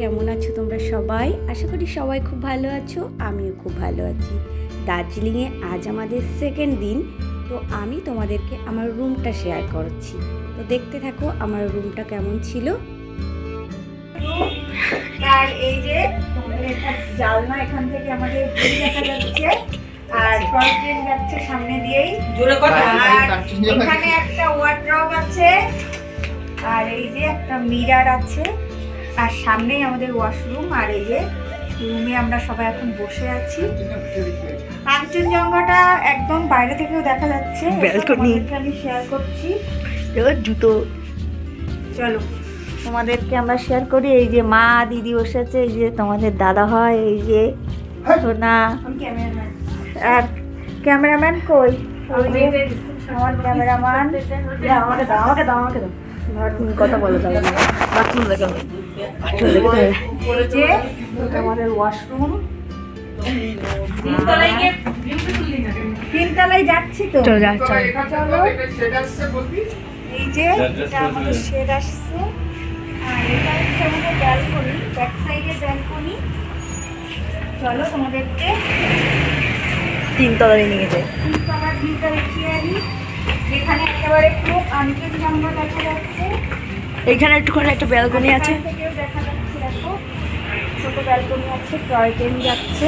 কেমন আছো তোমরা সবাই? আশা করি সবাই খুব ভালো আছো আমিও খুব ভালো আছি। দার্জিলিংয়ে আজ আমাদের সেকেন্ড দিন তো আমি তোমাদেরকে আমার রুমটা শেয়ার করছি। তো দেখতে থাকো আমার রুমটা কেমন ছিল। আর এই যে জালনা এখান থেকে আমাদের দেখা যাচ্ছে। আর যাচ্ছে সামনে দিয়েই। জোরে কথা এখানে একটা ওয়ার্ড্রপ আছে। আর এই যে একটা মিরার আছে। আর সামনেই আমাদের ওয়াশরুম আর এই যে রুমে আমরা সবাই এখন বসে আছি। কাঞ্চনজঙ্ঘাটা একদম বাইরে থেকেও দেখা যাচ্ছে। আমি শেয়ার করছি। এবার জুতো। চলো তোমাদেরকে আমরা শেয়ার করি। এই যে মা দিদি বসেছে এই যে তোমাদের দাদা হয় এই যে সোনা। আর ক্যামেরাম্যান কই? আমার ক্যামেরাম্যান আমাকে দাও আমাকে দাও তুমি কথা বলো তাহলে। বাথরুম দেখে তাহলে এই যে আমাদের ওয়াশরুম তিনতলায় যাচ্ছি তো এই যে এটা আমাদের শেড আসছে আর এটা আমাদের ব্যালকনি ব্যাক সাইডের ব্যালকনি চলো তোমাদেরকে তিনতলায় নিয়ে যায় তিনতলার ভিউটা দেখিয়ে আনি যেখানে একেবারে পুরো কাঞ্চনজঙ্ঘা দেখা যাচ্ছে। এইখানে একটুখানি একটা ব্যালকনি আছে। এখান ছোট ব্যালকনি আছে টয় ট্রেন যাচ্ছে।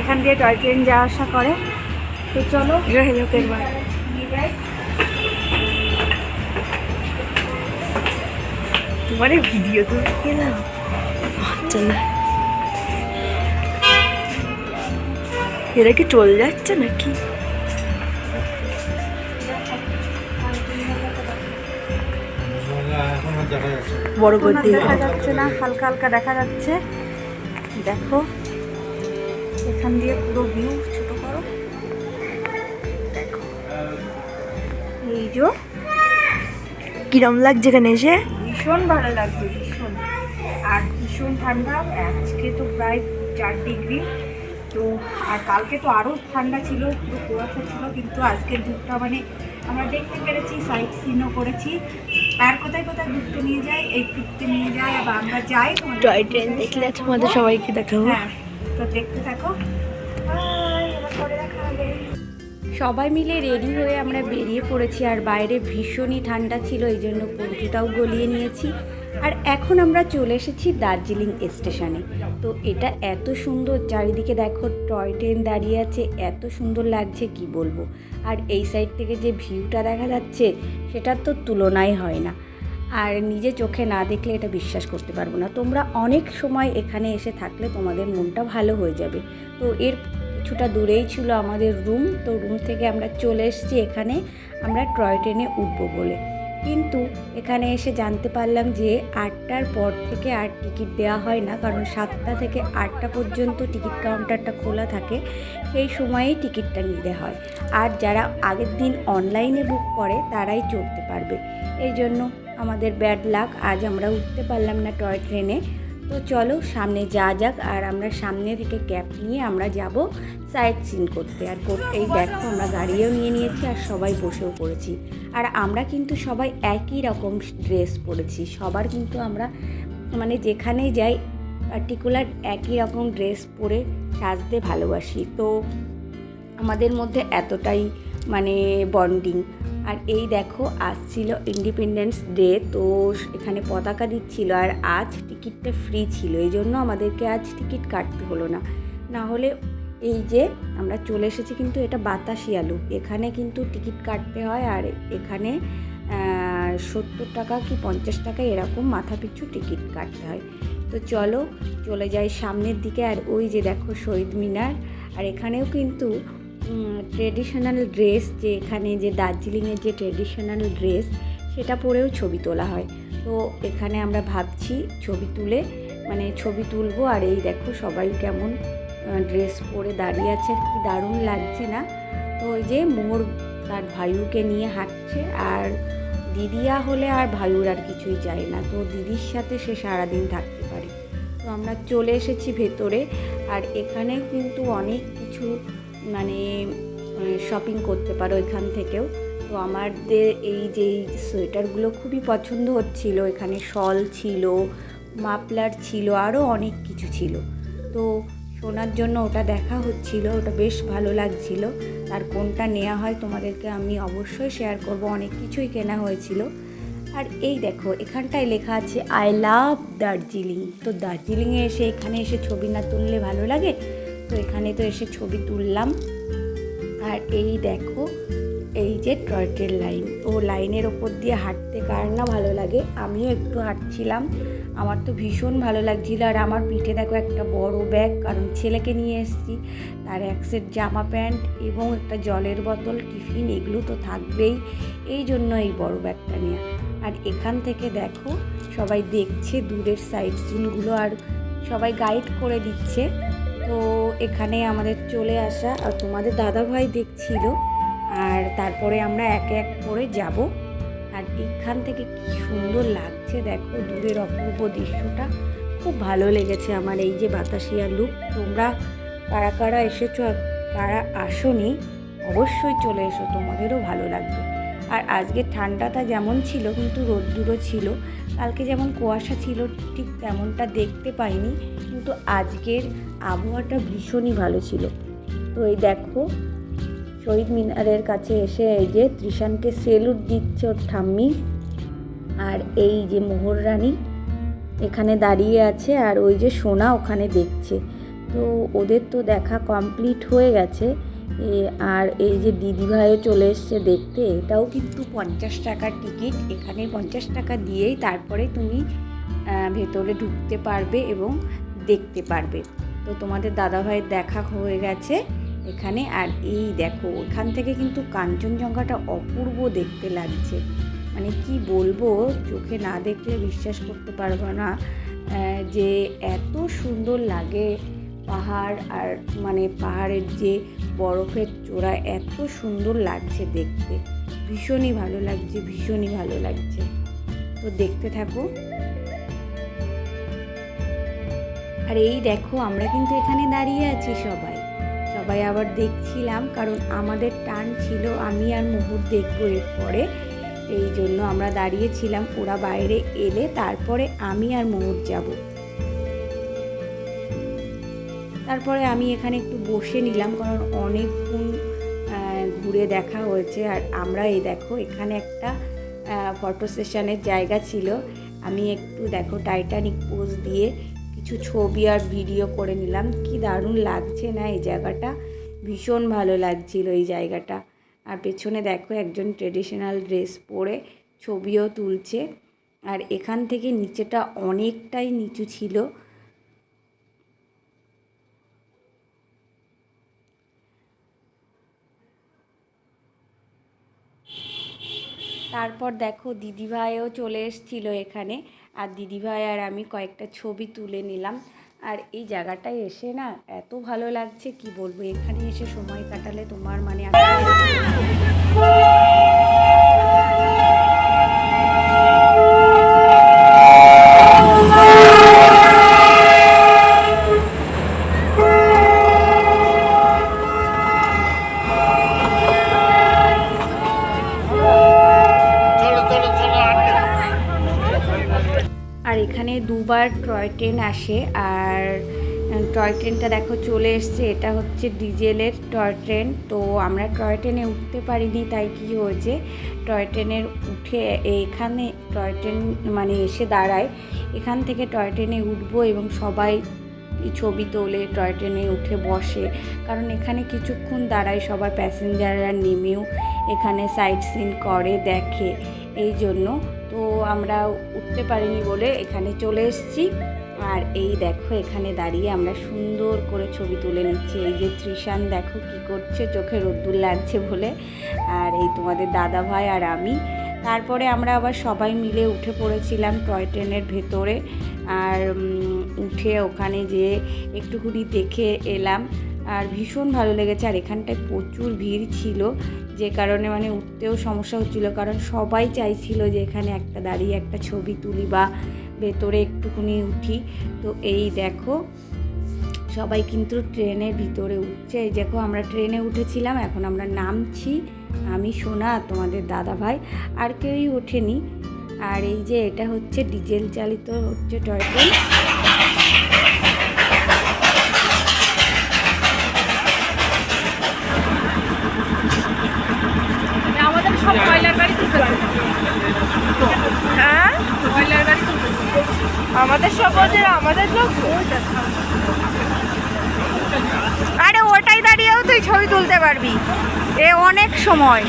এখান দিয়ে টয় ট্রেন যাওয়া আসা করে। তো চলো এখানে লোকের বাড়ি। তোমার ভিডিও তো গেলাম আচ্ছা না এরা কি চলে যাচ্ছে নাকি? বড় করতে দেখা যাচ্ছে না হালকা হালকা দেখা যাচ্ছে। দেখো এখান দিয়ে পুরো ভিউ ছোট করো। এই যে কিরম লাগছে এখানে এসে? ভীষণ ভালো লাগছে ভীষণ। আর ভীষণ ঠান্ডা আজকে তো প্রায় চার ডিগ্রি তো আর কালকে তো আরও ঠান্ডা ছিল পুরো কুয়াশা ছিল কিন্তু আজকের দুধটা মানে আমরা দেখতে পেরেছি সাইট সিনও করেছি। আর কোথায় কোথায় ঘুরতে নিয়ে যায় এই ঘুরতে নিয়ে যায় বা আমরা যাই টয় ট্রেন দেখলে তোমাদের সবাইকে দেখাবো। হ্যাঁ তো দেখতে থাকো। Bye, পরে দেখা হবে। সবাই মিলে রেডি হয়ে আমরা বেরিয়ে পড়েছি আর বাইরে ভীষণই ঠান্ডা ছিল এই জন্য পঞ্চুটাও গলিয়ে নিয়েছি। আর এখন আমরা চলে এসেছি দার্জিলিং স্টেশনে। তো এটা এত সুন্দর, চারিদিকে দেখো টয় ট্রেন দাঁড়িয়ে আছে, এত সুন্দর লাগছে, কি বলব? আর এই সাইড থেকে যে ভিউটা দেখা যাচ্ছে, সেটার তো তুলনাই হয় না। আর নিজে চোখে না দেখলে এটা বিশ্বাস করতে পারব না। তোমরা অনেক সময় এখানে এসে থাকলে তোমাদের মনটা ভালো হয়ে যাবে। তো এর কিছুটা দূরেই ছিল আমাদের রুম তো রুম থেকে আমরা চলে এসেছি এখানে, আমরা টয় ট্রেনে উঠবো বলে। কিন্তু এখানে এসে জানতে পারলাম যে আটটার পর থেকে আর টিকিট দেওয়া হয় না, কারণ সাতটা থেকে আটটা পর্যন্ত টিকিট কাউন্টারটা খোলা থাকে, সেই সময়েই টিকিটটা নিতে হয়। আর যারা আগের দিন অনলাইনে বুক করে, তারাই চড়তে পারবে। এই জন্য আমাদের ব্যাড লাক, আজ আমরা উঠতে পারলাম না টয় ট্রেনে। তো চলো সামনে যা যাক, আর আমরা সামনে থেকে ক্যাব নিয়ে আমরা যাব সাইট সিন করতে। আর করতেই দেখো আমরা গাড়িও নিয়ে নিয়েছি আর সবাই বসেও পড়েছি। আর আমরা কিন্তু সবাই একই রকম ড্রেস পরেছি। সবার কিন্তু আমরা মানে যেখানেই যাই পার্টিকুলার একই রকম ড্রেস পরে সাজতে ভালোবাসি। তো আমাদের মধ্যে এতটাই মানে বন্ডিং আর এই দেখো, আজ ছিল ইন্ডিপেন্ডেন্স ডে তো এখানে পতাকা দিচ্ছিল আর আজ টিকিটটা ফ্রি ছিল। এই জন্য আমাদেরকে আজ টিকিট কাটতে হলো না। না হলে এই যে আমরা চলে এসেছি কিন্তু এটা বাতাসি আলু। এখানে কিন্তু টিকিট কাটতে হয় আর এখানে সত্তর টাকা কি পঞ্চাশ টাকা এরকম মাথা পিছু টিকিট কাটতে হয়। তো চলো, চলে যাই সামনের দিকে। আর ওই যে দেখো শহীদ মিনার। আর এখানেও কিন্তু ট্রেডিশনাল ড্রেস যে এখানে যে দার্জিলিংয়ের যে ট্রেডিশনাল ড্রেস সেটা পরেও ছবি তোলা হয়। তো এখানে আমরা ভাবছি ছবি তুলে মানে ছবি তুলবো আর এই দেখো সবাই কেমন ড্রেস পরে দাঁড়িয়ে আছে। কি দারুণ লাগছে না? তো ওই যে মোর তার ভাইউকে নিয়ে হাঁটছে আর দিদিয়া হলে আর ভাইউর আর কিছুই চাই না। তো দিদির সাথে সে সারাদিন থাকতে পারে। তো আমরা চলে এসেছি ভেতরে আর এখানে কিন্তু অনেক কিছু মানে শপিং করতে পারো এখান থেকেও। তো আমাদের এই যে সোয়েটারগুলো খুবই পছন্দ হচ্ছিল, এখানে শল ছিল মাপলার ছিল আরও অনেক কিছু ছিল। তো শোনার জন্য ওটা দেখা হচ্ছিল, ওটা বেশ ভালো লাগছিল। আর কোনটা নেওয়া হয় তোমাদেরকে আমি অবশ্যই শেয়ার করব, অনেক কিছুই কেনা হয়েছিল। আর এই দেখো, এখানটায় লেখা আছে আই লাভ দার্জিলিং তো দার্জিলিংয়ে এসে এখানে এসে ছবি না তুললে ভালো লাগে? তো এখানে তো এসে ছবি তুললাম। আর এই দেখো, এই যে টয়ট্রেন লাইন। ও লাইনের ওপর দিয়ে হাঁটতে কার না ভালো লাগে? আমিও একটু হাঁটছিলাম। আমার তো ভীষণ ভালো লাগছিল। আর আমার পিঠে দেখো একটা বড় ব্যাগ, কারণ ছেলেকে নিয়ে এসেছি। তার এক সেট জামা প্যান্ট এবং একটা জলের বোতল, টিফিন, এগুলো তো থাকবেই। এই জন্য এই বড় ব্যাগটা নেওয়া আর এখান থেকে দেখো, সবাই দেখছে দূরের সাইড সিনগুলো আর সবাই গাইড করে দিচ্ছে। তো এখানে আমাদের চলে আসা, আর তোমাদের দাদাভাই দেখছিল, আর তারপরে আমরা একে এক করে যাব। আর এখান থেকে কি সুন্দর লাগছে, দেখো দূরের অপূর্ব দৃশ্যটা। খুব ভালো লেগেছে আমার এই যে বাতাসিয়া লুক তোমরা কারা কারা এসেছ আর কারা আসোনি, অবশ্যই চলে এসো, তোমাদেরও ভালো লাগবে। আর আজকে ঠান্ডাটা যেমন ছিল, কিন্তু রোদ্দুরও ছিল। কালকে যেমন কুয়াশা ছিল, ঠিক তেমনটা দেখতে পাইনি, কিন্তু আজকের আবহাওয়াটা ভীষণই ভালো ছিল। তো এই দেখো, শহীদ মিনারের কাছে এসে এই যে ত্রিশানকে সেলুট দিচ্ছে ওর ঠাম্মি, আর এই যে মোহর রানী এখানে দাঁড়িয়ে আছে, আর ওই যে সোনা ওখানে দেখছে। তো ওদের তো দেখা কমপ্লিট হয়ে গেছে। আর এই যে দিদিভাইও চলে এসছে দেখতে, এটাও কিন্তু পঞ্চাশ টাকার টিকিট। এখানে পঞ্চাশ টাকা দিয়েই তারপরে তুমি ভেতরে ঢুকতে পারবে এবং দেখতে পারবে। তো তোমাদের দাদাভাইয়ের দেখা হয়ে গেছে এখানে। আর এই দেখো এখান থেকে কিন্তু কাঞ্চনজঙ্ঘাটা অপূর্ব দেখতে লাগছে। মানে কি বলব, চোখে না দেখলে বিশ্বাস করতে পারব না যে এত সুন্দর লাগে। পাহাড় আর মানে পাহাড়ের যে বরফের চূড়া এত সুন্দর লাগছে দেখতে। ভীষণই ভালো লাগছে, ভীষণই ভালো লাগছে। তো দেখতে থাকো। আর এই দেখো, আমরা কিন্তু এখানে দাঁড়িয়ে আছি সবাই। সবাই আবার দেখছিলাম, কারণ আমাদের টান ছিল, আমি আর মুহুর দেখব এরপরে। এই জন্য আমরা দাঁড়িয়েছিলাম ওরা বাইরে এলে তারপরে আমি আর মুহুর যাব। তারপরে আমি এখানে একটু বসে নিলাম কারণ অনেকক্ষণ ঘুরে দেখা হয়েছে। আর আমরা এই দেখো, এখানে একটা ফটো সেশনের জায়গা ছিল। আমি একটু দেখো টাইটানিক পোজ দিয়ে কিছু ছবি আর ভিডিও করে নিলাম। কি দারুণ লাগছে না এই জায়গাটা? ভীষণ ভালো লাগছিল এই জায়গাটা। আর পেছনে দেখো একজন ট্রেডিশনাল ড্রেস পরে ছবিও তুলছে। আর এখান থেকে নিচেটা অনেকটাই নিচু ছিল। তারপর দেখো দিদিভাইও চলে এসেছিল এখানে। আর দিদিভাই আর আমি কয়েকটা ছবি তুলে নিলাম। আর এই জায়গাটায় এসে না এত ভালো লাগছে, কি বলব? এখানে এসে সময় কাটালে তোমার মানে ট্রেন আসে আর টয় ট্রেনটা দেখো চলে এসছে, এটা হচ্ছে ডিজেলের টয় ট্রেন। তো আমরা টয় ট্রেনে উঠতে পারিনি, তাই কি হয়েছে? টয় ট্রেনের উঠে এখানে, টয় ট্রেন মানে এসে দাঁড়ায়। এখান থেকে টয় ট্রেনে উঠবো এবং সবাই ছবি তোলে, টয় ট্রেনে উঠে বসে। কারণ এখানে কিছুক্ষণ দাঁড়ায় সবার প্যাসেঞ্জাররা নেমেও এখানে সাইট সিন করে, দেখে। এই জন্য তো আমরা উঠতে পারিনি বলে এখানে চলে এসেছি। আর এই দেখো, এখানে দাঁড়িয়ে আমরা সুন্দর করে ছবি তুলে নিচ্ছি। এই যে ত্রিশান দেখো কি করছে, চোখে রোদ্দুর লাগছে বলে। আর এই তোমাদের দাদা ভাই আর আমি। তারপরে আমরা আবার সবাই মিলে উঠে পড়েছিলাম টয় ট্রেনের ভেতরে। আর উঠে ওখানে যেয়ে একটুখানি দেখে এলাম। আর ভীষণ ভালো লেগেছে। আর এখানটায় প্রচুর ভিড় ছিল, যে কারণে মানে উঠতেও সমস্যা হচ্ছিল। কারণ সবাই চাইছিল যে এখানে একটা দাঁড়িয়ে একটা ছবি তুলি বা ভেতরে একটুখানি উঠি। তো এই দেখো, সবাই কিন্তু ট্রেনের ভিতরে উঠছে। এই দেখো, আমরা ট্রেনে উঠেছিলাম, এখন আমরা নামছি। আমি, সোনা তোমাদের দাদা ভাই আর কেউই ওঠেনি। আর এই যে, এটা হচ্ছে ডিজেল চালিত হচ্ছে টয় ট্রেন আমাদের সব ময়লার গাড়ি তুলতে হ্যাঁ? আমাদের সব আমাদের লোক আরে, ওটাই দাঁড়িয়েও তুই ছবি তুলতে পারবি। এ অনেক সময়।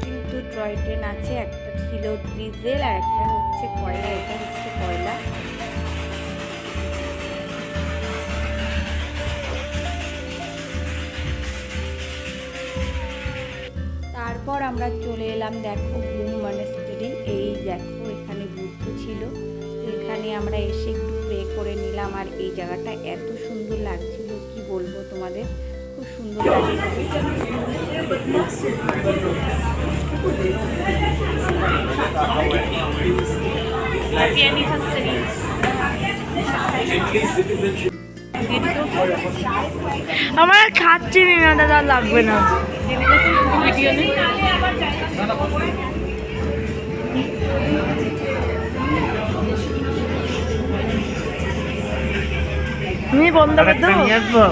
কিন্তু টয় ট্রেন আছে, একটা ছিল ডিজেল আর একটা হচ্ছে কয়লা, এটা হচ্ছে কয়লা। আমরা চলে এলাম দেখো ঘুম মনেস্টারি এই দেখো এখানে বুদ্ধ ছিল তো এখানে আমরা এসে একটু প্রে করে নিলাম আর এই জায়গাটা এত সুন্দর লাগছিল কি বলব তোমাদের খুব সুন্দর লাগছিল আমার খাট খাচ্ছি না দাদা লাগবে না। আমি বন্ধ করে দেবো?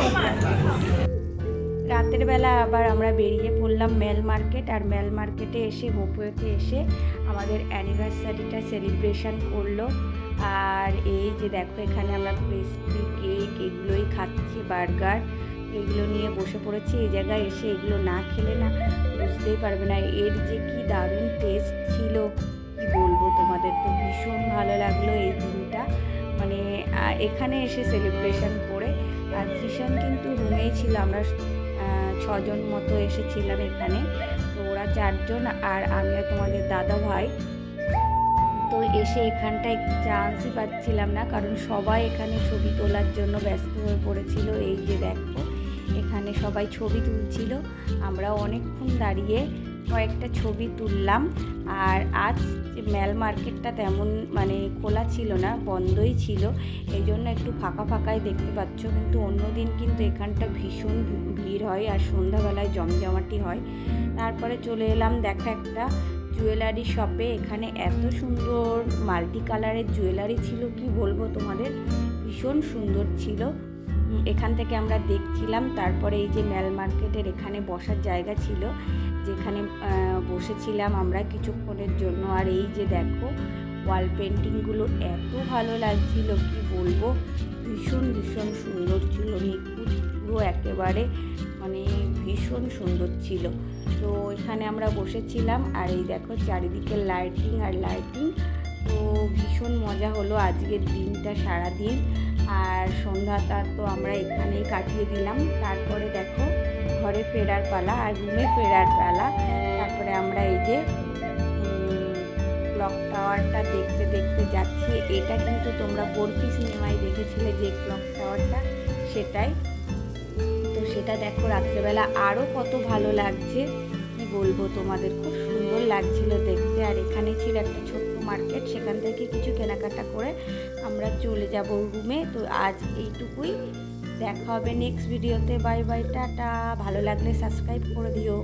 রাতের বেলা আবার আমরা বেরিয়ে পড়লাম মেল মার্কেট আর মেল মার্কেটে এসে হোপওয়েতে এসে আমাদের অ্যানিভার্সারিটা সেলিব্রেশন করল। আর এই যে দেখো, এখানে আমরা পেস্ট্রি, কেক এগুলোই খাচ্ছি, বার্গার এগুলো নিয়ে বসে পড়েছি। এই জায়গায় এসে এগুলো না খেলে না বুঝতেই পারবে না এর যে কি দারুণ টেস্ট ছিল। কি বলব তোমাদের তো, ভীষণ ভালো লাগল এই দিনটা। মানে এখানে এসে সেলিব্রেশন করে। আর ত্রিশান কিন্তু রুমেই ছিল, আমরা ছজন মতো এসেছিলাম এখানে। তো ওরা চারজন আর আমি আর তোমাদের দাদা ভাই। তো এসে এখানটায় চান্সই পাচ্ছিলাম না, কারণ সবাই এখানে ছবি তোলার জন্য ব্যস্ত হয়ে পড়েছিল। এই যে দেখো, এখানে সবাই ছবি তুলছিল। আমরা অনেকক্ষণ দাঁড়িয়ে কয়েকটা ছবি তুললাম। আর আজ মেল মার্কেটটা তেমন মানে খোলা ছিল না, বন্ধই ছিল। এই জন্য একটু ফাঁকা ফাঁকাই দেখতে পাচ্ছ। কিন্তু অন্য দিন কিন্তু এখানটা ভীষণ ভিড় হয় আর সন্ধ্যাবেলায় জমজমাটি হয়। তারপরে চলে এলাম দেখা একটা জুয়েলারি শপে। এখানে এত সুন্দর মাল্টি কালারের জুয়েলারি ছিল, কি বলব তোমাদের? ভীষণ সুন্দর ছিল। এখান থেকে আমরা দেখছিলাম, তারপরে এই যে মেল মার্কেটের এখানে বসার জায়গা ছিল, যেখানে বসেছিলাম আমরা কিছুক্ষণের জন্য। আর এই যে দেখো, ওয়াল পেন্টিংগুলো এত ভালো লাগছিল, কি বলব? ভীষণ ভীষণ সুন্দর ছিল, নিখুঁত পুরো একেবারে মানে ভীষণ সুন্দর ছিল। তো এখানে আমরা বসেছিলাম, আর এই দেখো চারিদিকে লাইটিং আর লাইটিং। তো ভীষণ মজা হলো আজকের দিনটা সারা দিন আর সন্ধ্যাটা তো আমরা এখানেই কাটিয়ে দিলাম। তারপরে দেখো, ঘরে ফেরার পালা আর রুমে ফেরার পালা। তারপরে আমরা এই যে ক্লক টাওয়ারটা দেখতে দেখতে যাচ্ছি। এটা কিন্তু তোমরা বরফি সিনেমায় দেখেছিলে যে ক্লক টাওয়ারটা সেটাই। তো সেটা দেখো রাত্রেবেলা আরও কত ভালো লাগছে। কি বলব তোমাদের, খুব সুন্দর লাগছিল দেখতে। আর এখানে ছিল একটা ছোট্ট মার্কেট, সেখান থেকে কিছু কেনাকাটা করে আমরা চলে যাব রুমে তো আজ এইটুকুই। দেখা হবে নেক্সট ভিডিওতে বাই বাই টাটা। ভালো লাগলে সাবস্ক্রাইব করে দিও।